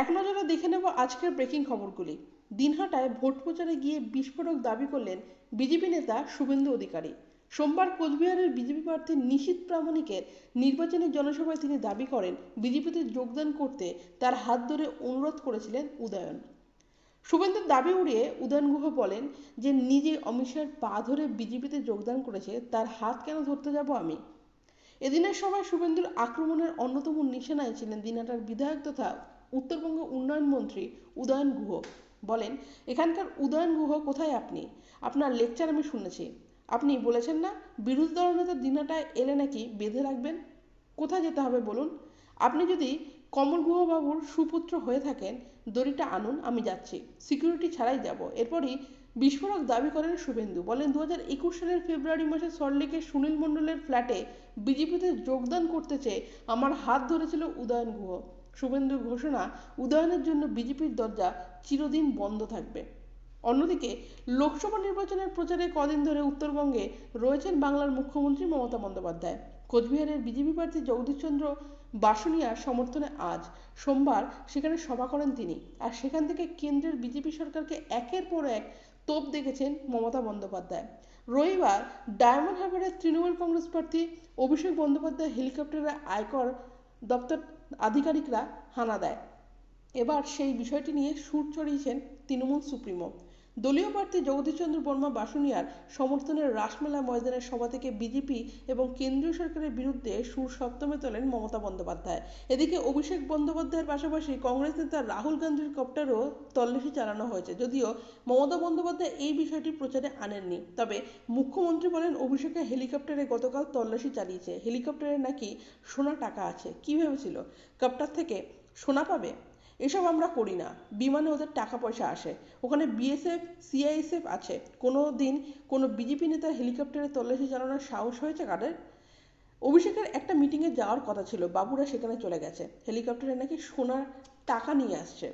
এক নজরে দেখে নেব আজকের ব্রেকিং খবরগুলি। দিনহাটায় ভোট প্রচারে গিয়ে বিস্ফোরক দাবি করলেন বিজেপি নেতা শুভেন্দু অধিকারী। সোমবার কোচবিহারের বিজেপি প্রার্থী নিশীত প্রামাণিকের নির্বাচনী জনসভায় তিনি দাবি করেন, বিজেপিতে যোগদান করতে তার হাত ধরে অনুরোধ করেছিলেন উদয়ন। শুভেন্দুর দাবি উড়িয়ে উদয়ন গুহ বলেন যে, নিজে অমিত শাহের পা ধরে বিজেপিতে যোগদান করেছে, তার হাত কেন ধরতে যাব আমি? এদিনের সময় শুভেন্দুর আক্রমণের অন্যতম নিশানায় ছিলেন দিনহাটার বিধায়ক তথা উত্তরবঙ্গ উন্নয়ন মন্ত্রী উদয়ন গুহ বলেন, এখানকার উদয়ন গুহ কোথায় আপনি? আপনার লেকচার আমি শুনেছি। আপনি বলেছেন না, বিরোধী দলনেতা দিনাটায় এলে নাকি বেঁধে রাখবেন? কোথায় যেতে হবে বলুন? আপনি যদি কমল গুহবাবুর সুপুত্র হয়ে থাকেন, দড়িটা আনুন, আমি যাচ্ছি। সিকিউরিটি ছাড়াই যাব। এরপরই বিস্ফোরক দাবি করেন শুভেন্দু। বলেন দু হাজার একুশ সালের ফেব্রুয়ারি মাসে সল্টলেকের সুনীল মণ্ডলের ফ্ল্যাটে বিজেপিতে যোগদান করতে চেয়ে আমার হাত ধরেছিল উদয়ন গুহ। শুভেন্দুর ঘোষণা, উদয়নের জন্য বিজেপির দরজা চিরদিন বন্ধ থাকবে। অন্যদিকে, লোকসভা নির্বাচনের প্রচারে কদিন ধরে উত্তরবঙ্গে রয়েছেন বাংলার মুখ্যমন্ত্রী মমতা বন্দ্যোপাধ্যায়। কোচবিহারের বিজেপি প্রার্থী জগদীশচন্দ্র বাসুনিয়ার সমর্থনে আজ সোমবার সেখানে সভা করেন তিনি আর সেখান থেকে কেন্দ্রের বিজেপি সরকারকে একের পর এক তোপ দেখেছেন মমতা বন্দ্যোপাধ্যায়। রবিবার ডায়মন্ড হারবারের তৃণমূল কংগ্রেস প্রার্থী অভিষেক বন্দ্যোপাধ্যায় হেলিকপ্টারে আয়কর দপ্তর আধিকারিকরা হানা দেয়। এবার সেই বিষয়টি নিয়ে সুর চড়িয়েছেন তৃণমূল সুপ্রিমো। দলীয় প্রার্থী জগদীশচন্দ্র বর্মা বাসুনিয়ার সমর্থনের রাসমেলা ময়দানের সভা থেকে বিজেপি এবং কেন্দ্রীয় সরকারের বিরুদ্ধে সুর সপ্তমে তোলেন মমতা বন্দ্যোপাধ্যায়। এদিকে অভিষেক বন্দ্যোপাধ্যায়ের পাশাপাশি কংগ্রেস নেতা রাহুল গান্ধীর কপ্টারও তল্লাশি চালানো হয়েছে। যদিও মমতা বন্দ্যোপাধ্যায় এই বিষয়টি প্রচারে আনেননি। তবে মুখ্যমন্ত্রী বলেন অভিষেকের হেলিকপ্টারে গতকাল তল্লাশি চালিয়েছে। হেলিকপ্টারে নাকি সোনা টাকা আছে। কী ভেবেছিল? কপ্টার থেকে সোনা পাবে? এসব আমরা করি না। বিমানে ওদের টাকা পয়সা আসে। ওখানে বিএসএফ সিআইএসএফ আছে। কোনো দিন কোনো বিজেপি নেতার হেলিকপ্টারে তল্লাশি চালানোর সাহস হয়েছে কাদের? অভিষেকের একটা মিটিংয়ে যাওয়ার কথা ছিল। বাবুরা সেখানে চলে গেছে। হেলিকপ্টারে নাকি সোনার টাকা নিয়ে আসছে।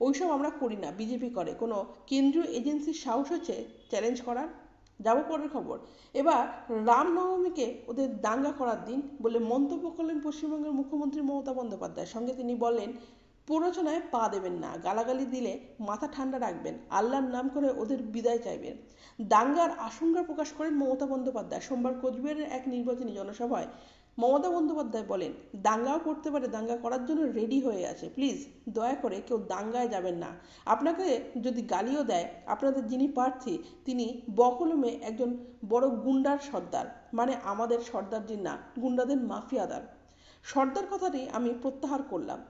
ওইসব আমরা করি না। বিজেপি করে। কোনো কেন্দ্রীয় এজেন্সির সাহস হচ্ছে চ্যালেঞ্জ করার? যাব পরের খবর। এবার রামনবমীকে ওদের দাঙ্গা করার দিন বলে মন্তব্য করলেন পশ্চিমবঙ্গের মুখ্যমন্ত্রী মমতা বন্দ্যোপাধ্যায়। সঙ্গে তিনি বললেন প্ররোচনায় পা দেবেন না, গালাগালি দিলে মাথা ঠান্ডা রাখবেন, আল্লাহর নাম করে ওদের বিদায় চাইবেন। দাঙ্গার আশঙ্কা প্রকাশ করেন মমতা বন্দ্যোপাধ্যায়। সোমবার কোচবিহারের এক নির্বাচনী জনসভায় মমতা বন্দ্যোপাধ্যায় বলেন, দাঙ্গাও করতে পারে, দাঙ্গা করার জন্য রেডি হয়ে আছে। প্লিজ দয়া করে কেউ দাঙ্গায় যাবেন না। আপনাকে যদি গালিও দেয়, আপনাদের যিনি প্রার্থী, তিনি বকলমে একজন বড় গুন্ডার সর্দার। মানে আমাদের সর্দারজি না, গুন্ডাদের মাফিয়াদার। সর্দার কথাটি আমি প্রত্যাহার করলাম।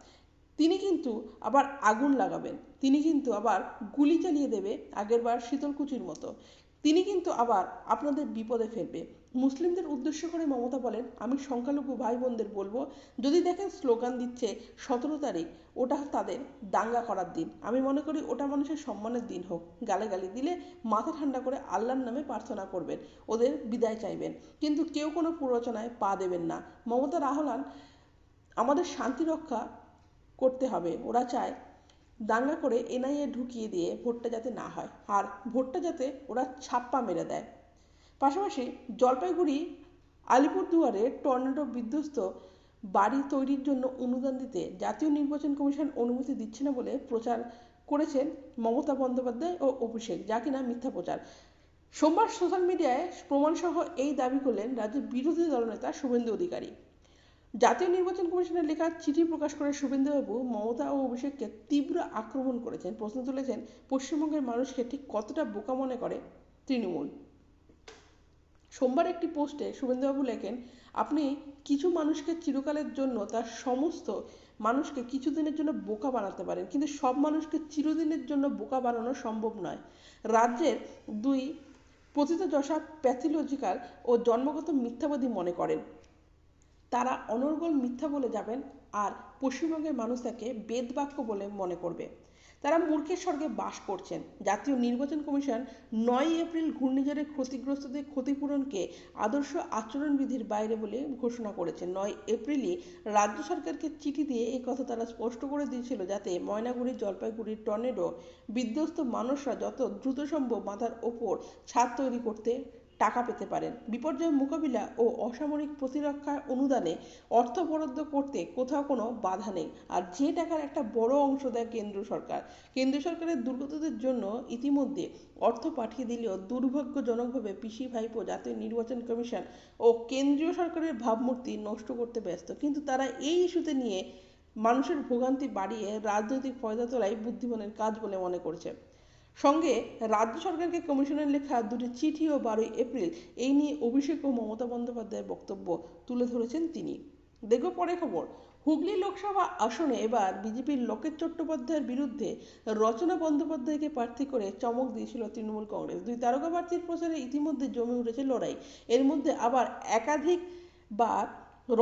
তিনি কিন্তু আবার আগুন লাগাবেন। তিনি কিন্তু আবার গুলি চালিয়ে দেবে আগেরবার শীতলকুচির মতো। তিনি কিন্তু আবার আপনাদের বিপদে ফেলবে। মুসলিমদের উদ্দেশ্য করে মমতা বলেন, আমি সংখ্যালঘু ভাই বোনদের বলব, যদি দেখেন স্লোগান দিচ্ছে সতেরো তারিখ, ওটা তাদের দাঙ্গা করার দিন। আমি মনে করি ওটা মানুষের সম্মানের দিন হোক। গালে গালি দিলে মাথা ঠান্ডা করে আল্লাহর নামে প্রার্থনা করবেন, ওদের বিদায় চাইবেন। কিন্তু কেউ কোনো প্ররোচনায় পা দেবেন না। মমতার আহ্বান আমাদের শান্তি রক্ষা করতে হবে। ওরা চায় দাঙ্গা করে এনআইএ ঢুকিয়ে দিয়ে ভোটটা যাতে না হয়। আর ভোটটা যাতে ওরা ছাপ্পা মেরে দেয়। পাশাপাশি জলপাইগুড়ি আলিপুরদুয়ারে টর্নেডো বিধ্বস্ত বাড়ি তৈরির জন্য অনুদান দিতে জাতীয় নির্বাচন কমিশন অনুমতি দিচ্ছে না বলে প্রচার করেছেন মমতা বন্দ্যোপাধ্যায় ও অভিষেক, যা কিনা মিথ্যা প্রচার। সোমবার সোশ্যাল মিডিয়ায় প্রমাণসহ এই দাবি করলেন রাজ্যের বিরোধী দলনেতা শুভেন্দু অধিকারী। জাতীয় নির্বাচন কমিশনের লেখা চিঠি প্রকাশ করে শুভেন্দুবাবু, মমতা ও অভিষেককে তীব্র আক্রমণ করেছেন। প্রশ্ন তুলেছেন, পশ্চিমবঙ্গের মানুষকে ঠিক কতটা বোকা মনে করে তৃণমূল? সোমবার একটি পোস্টে শুভেন্দুবাবু লেখেন, আপনি কিছু মানুষকে চিরকালের জন্য তার সমস্ত মানুষকে কিছুদিনের জন্য বোকা বানাতে পারেন, কিন্তু সব মানুষকে চিরদিনের জন্য বোকা বানানো সম্ভব নয়। রাজ্যের দুই প্রথিতযশা প্যাথোলজিক্যাল ও জন্মগত মিথ্যাবাদী মনে করেন। তারা অনর্গল মিথ্যা বলে যাবেন আর পশ্চিমবঙ্গের মানুষ তাকে বেদবাক্য বলে মনে করবে। তারা মূর্খের স্বর্গে বাস করছেন। জাতীয় নির্বাচন কমিশন নয় এপ্রিল ঘূর্ণিঝড়ে ক্ষতিগ্রস্তদের ক্ষতিপূরণকে আদর্শ আচরণবিধির বাইরে বলে ঘোষণা করেছে। নয় এপ্রিলই রাজ্য সরকারকে চিঠি দিয়ে এই কথা তারা স্পষ্ট করে দিয়েছিল যাতে ময়নাগুড়ি জলপাইগুড়ির টর্নেডো বিধ্বস্ত মানুষরা যত দ্রুত সম্ভব মাথার ওপর ছাদ তৈরি করতে টাকা পেতে পারেন। বিপর্যয় মোকাবিলা ও অসামরিক প্রতিরক্ষা অনুদানে অর্থ বরাদ্দ করতে কোথাও কোনো বাধা নেই। আর যে টাকার একটা বড় অংশ দেয় কেন্দ্র সরকার। কেন্দ্র সরকারের দুর্গতদের জন্য ইতিমধ্যে অর্থ পাঠিয়ে দিলেও দুর্ভাগ্যজনকভাবে পিসি ভাইপো, জাতীয় নির্বাচন কমিশন ও কেন্দ্রীয় সরকারের ভাবমূর্তি নষ্ট করতে ব্যস্ত। কিন্তু তারা এই ইস্যুতে নিয়ে মানুষের ভোগান্তি বাড়িয়ে রাজনৈতিক ফয়দা তোলাই বুদ্ধিমানের কাজ বলে মনে করছে। সঙ্গে রাজ্য সরকারকে কমিশনের লেখা দুটি চিঠি ও বারোই এপ্রিল এই নিয়ে অভিষেক ও মমতা বন্দ্যোপাধ্যায়ের বক্তব্য তুলে ধরেছেন তিনি। দেখব পরে খবর। হুগলি লোকসভা আসনে এবার বিজেপির লোকেশ চট্টোপাধ্যায়ের বিরুদ্ধে রচনা বন্দ্যোপাধ্যায়কে প্রার্থী করে চমক দিয়েছিল তৃণমূল কংগ্রেস। দুই তারকা প্রার্থীর প্রচারে ইতিমধ্যে জমে উঠেছে লড়াই। এর মধ্যে আবার একাধিক বার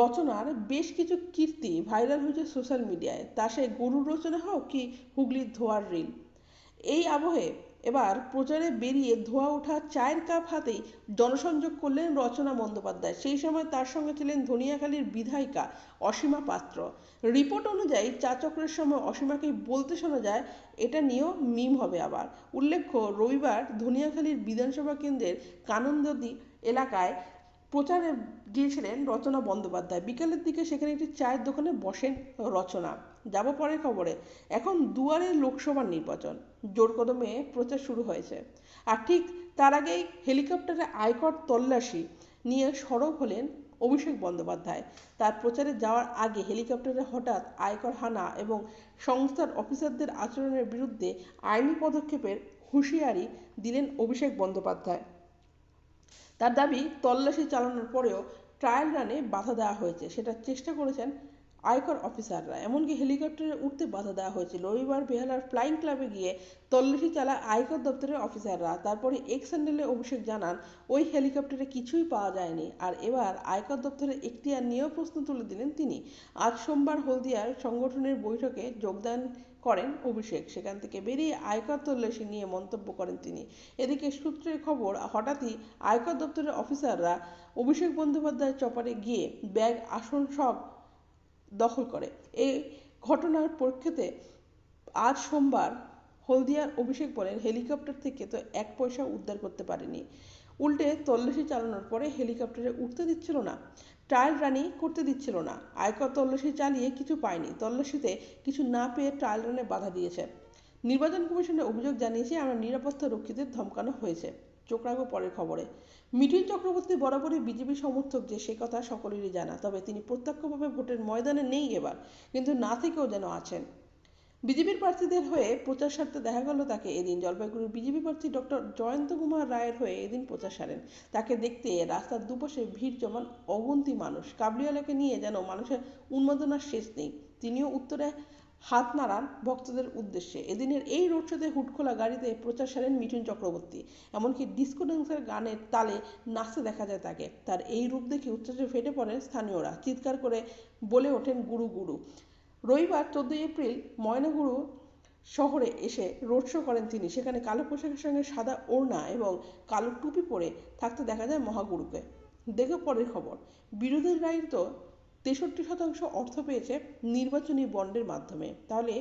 রচনার বেশ কিছু কীর্তি ভাইরাল হয়েছে সোশ্যাল মিডিয়ায়। তা সে গরুর রচনা হোক কি হুগলির ধোয়ার রিল। এই আবহে এবার প্রচারে বেরিয়ে ধোয়া ওঠা চায়ের কাপ হাতেই জনসংযোগ করলেন রচনা বন্দ্যোপাধ্যায়। সেই সময় তার সঙ্গে ছিলেন ধনিয়াখালীর বিধায়িকা অসীমা পাত্র। রিপোর্ট অনুযায়ী চা চক্রের সময় অসীমাকে বলতে শোনা যায়, এটা নিয়েও মিম হবে আবার। উল্লেখ্য, রবিবার ধনিয়াখালীর বিধানসভা কেন্দ্রের কানন্দদি এলাকায় প্রচারে গিয়েছিলেন রচনা বন্দ্যোপাধ্যায়। বিকেলের দিকে সেখানে একটি চায়ের দোকানে বসেন রচনা। যাব পরের খবরে। এখন দুয়ারে লোকসভা নির্বাচন। জোর কদমে প্রচার শুরু হয়েছে। আর ঠিক তার আগেই হেলিকপ্টারে আয়কর তল্লাশি নিয়ে সরব হলেন অভিষেক বন্দ্যোপাধ্যায়। তার প্রচারে যাওয়ার আগে হেলিকপ্টারে হঠাৎ আয়কর হানা এবং সংস্থার অফিসারদের আচরণের বিরুদ্ধে আইনি পদক্ষেপের হুঁশিয়ারি দিলেন অভিষেক বন্দ্যোপাধ্যায়। তার দাবি, তল্লাশি চালানোর পরেও ট্রায়াল রানে বাধা দেওয়া হয়েছে। সেটার চেষ্টা করেছেন আয়কর অফিসাররা। এমনকি হেলিকপ্টারে উঠতে বাধা দেওয়া হয়েছিল। রবিবার বেহালার ফ্লাইং ক্লাবে গিয়ে তল্লাশি চালায় আয়কর দপ্তরের অফিসাররা। তারপরে এক্স হ্যান্ডেলে অভিষেক জানান, ওই হেলিকপ্টারে কিছুই পাওয়া যায়নি। আর এবার আয়কর দপ্তরের এখতিয়ার নিয়েও প্রশ্ন তুলে দিলেন তিনি। আজ সোমবার হলদিয়ার সংগঠনের বৈঠকে যোগদান করেন অভিষেক। সেখান থেকে বেরিয়ে আয়কর তল্লাশি নিয়ে মন্তব্য করেন তিনি। এদিকে সূত্রের খবর, হঠাৎই আয়কর দপ্তরের অফিসাররা অভিষেক বন্দ্যোপাধ্যায়ের চপারে গিয়ে ব্যাগ, আসন সব দখল করে। এই ঘটনার পরিপ্রেক্ষিতে আজ সোমবার হলদিয়ার অভিষেক বলেন, হেলিকপ্টার থেকে তো এক পয়সা উদ্ধার করতে পারেনি। উল্টে তল্লাশি চালানোর পরে হেলিকপ্টারে উঠতে দিচ্ছিল না, ট্রায়াল রানি করতে দিচ্ছিল না। আয়কর তল্লাশি চালিয়ে কিছু পায়নি, তল্লাশিতে কিছু না পেয়ে ট্রায়াল রানে বাধা দিয়েছে। নির্বাচন কমিশনে অভিযোগ জানিয়েছে, আমরা নিরাপত্তা রক্ষীদের ধমকানো হয়েছে। চোখ রাখব পরের খবরে। মিঠুন চক্রবর্তী বরাবরই বিজেপি সমর্থক যে সে কথা সকলেরই জানা, তবে তিনি প্রত্যক্ষভাবে ভোটের ময়দানে নেই এবার, কিন্তু না থেকেও যেন আছেন। বিজেপির প্রার্থীদের হয়ে প্রচার সারতে দেখা গেল তাকে এদিন। জলপাইগুড়ির বিজেপি প্রার্থী ডক্টর জয়ন্ত কুমার রায়ের হয়ে এদিন প্রচার সারেন। তাকে দেখতে রাস্তার দুপাশে ভিড় জমান অগুন্তি মানুষ। কাবলিওয়ালাকে নিয়ে যেন মানুষের উন্মাদনার শেষ নেই। তিনিও উত্তরে হাত নাড়ান ভক্তদের উদ্দেশ্যে। এদিনের এই রোড শোতে হুটখোলা গাড়িতে প্রচার সারেন মিঠুন চক্রবর্তী। এমনকি ডিস্কো ড্যান্সের গানের তালে নাচতে দেখা যায় তাকে। তার এই রূপ দেখে উচ্ছ্বাসে ফেটে পড়েন স্থানীয়রা। চিৎকার করে বলে ওঠেন, গুরু গুরু। রবিবার চোদ্দই এপ্রিল ময়নাগুড়ু শহরে এসে রোড শো করেন তিনি। সেখানে কালো পোশাকের সঙ্গে সাদা ওড়না এবং কালো টুপি পরে থাকতে দেখা যায় মহাগুরুকে। দেখে পরের খবর, বিরোধীর রায়ের তো তেষট্টি শতাংশ অর্থ পেয়েছে নির্বাচনী বন্ডের মাধ্যমে। তাহলে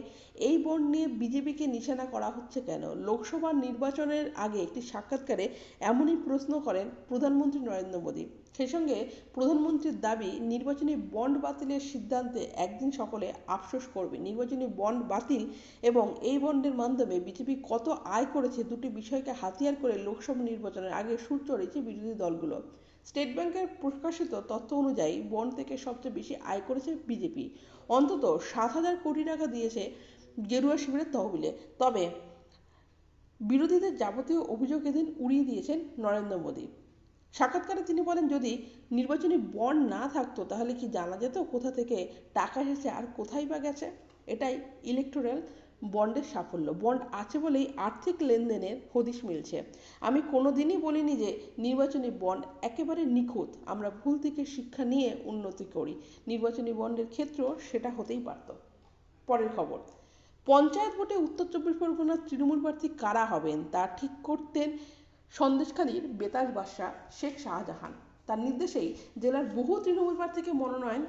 এই বন্ড নিয়ে বিজেপিকে নিশানা করা হচ্ছে কেন? লোকসভা নির্বাচনের আগে একটি সাক্ষাৎকারে এমনই প্রশ্ন করেন প্রধানমন্ত্রী নরেন্দ্র মোদী। সেই সঙ্গে প্রধানমন্ত্রীর দাবি, নির্বাচনী বন্ড বাতিলের সিদ্ধান্তে একদিন সকলে আফসোস করবে। নির্বাচনী বন্ড বাতিল এবং এই বন্ডের মাধ্যমে বিজেপি কত আয় করেছে দুটি বিষয়কে হাতিয়ার করে লোকসভা নির্বাচনের আগে সুর চড়েছে বিরোধী দলগুলো। স্টেট ব্যাংকের প্রকাশিত তথ্য অনুযায়ী বন্ড থেকে সবচেয়ে বেশি আয় করেছে বিজেপি অন্তত সাত হাজার কোটি টাকা দিয়েছে গেরুয়া শিবিরের তহবিলে। তবে বিরোধীদের যাবতীয় অভিযোগ এদিন উড়িয়ে দিয়েছেন নরেন্দ্র মোদী। সাক্ষাৎকারে তিনি বলেন, যদি নির্বাচনী বন্ড না থাকতো তাহলে কি জানা যেত কোথা থেকে টাকা এসেছে আর কোথায় বা গেছে? এটাই ইলেকটোরাল বন্ডের সাফল্য। বন্ড আছে বলেই আর্থিক লেনদেনের হদিশ মিলছে। আমি কোনো দিনই বলিনি যে নির্বাচনী বন্ড একেবারে নিখুঁত। আমরা ভুল থেকে শিক্ষা নিয়ে উন্নতি করি। নির্বাচনী বন্ডের ক্ষেত্রেও সেটা হতেই পারত। পরের খবর। পঞ্চায়েত ভোটে উত্তর চব্বিশ পরগনার তৃণমূল প্রার্থী কারা হবেন? তা ঠিক করতেন সন্দেশখালীর বেতাজ বাদশাহ শেখ শাহজাহান। তার নির্দেশেই জেলার বহু তৃণমূল প্রার্থীকে মনোনয়ন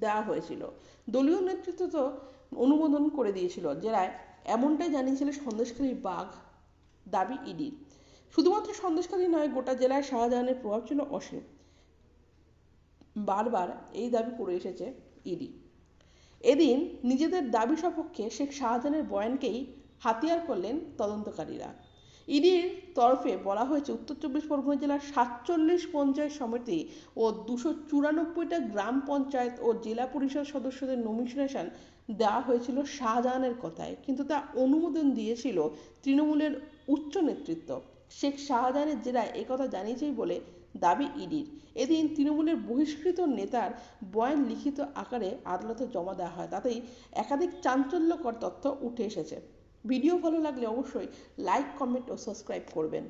দেওয়া হয়েছিল। দলীয় নেতৃত্ব তো অনুমোদন করে দিয়েছিল জেলায় এমনটাই জানিয়েছিল সন্দেশখালীর বাঘ, দাবি ইডির। শুধুমাত্র সন্দেশখালী নয়, গোটা জেলায় শাহজাহানের প্রভাব ছিল অসীম। বারবার এই দাবি করে এসেছে ইডি। এদিন নিজেদের দাবি সপক্ষে শেখ শাহজাহানের বয়ানকেই হাতিয়ার করলেন তদন্তকারীরা। ইডির তরফে বলা হয়েছে, উত্তর চব্বিশ পরগনা জেলার সাতচল্লিশ পঞ্চায়েত সমিতি ও দুশো চুরানব্বইটা গ্রাম পঞ্চায়েত ও জেলা পরিষদ সদস্যদের নমিনেশন দেওয়া হয়েছিল শাহজাহানের কথায়, কিন্তু তা অনুমোদন দিয়েছিল তৃণমূলের উচ্চ নেতৃত্ব। শেখ শাহজাহানের জেরায় একথা জানিয়েছেই বলে দাবি ইডির। এদিন তৃণমূলের বহিষ্কৃত নেতার বয়ান লিখিত আকারে আদালতে জমা দেওয়া হয়। তাতেই একাধিক চাঞ্চল্যকর তথ্য উঠে এসেছে। ভিডিও ভালো লাগলে অবশ্যই লাইক, কমেন্ট ও সাবস্ক্রাইব করবেন।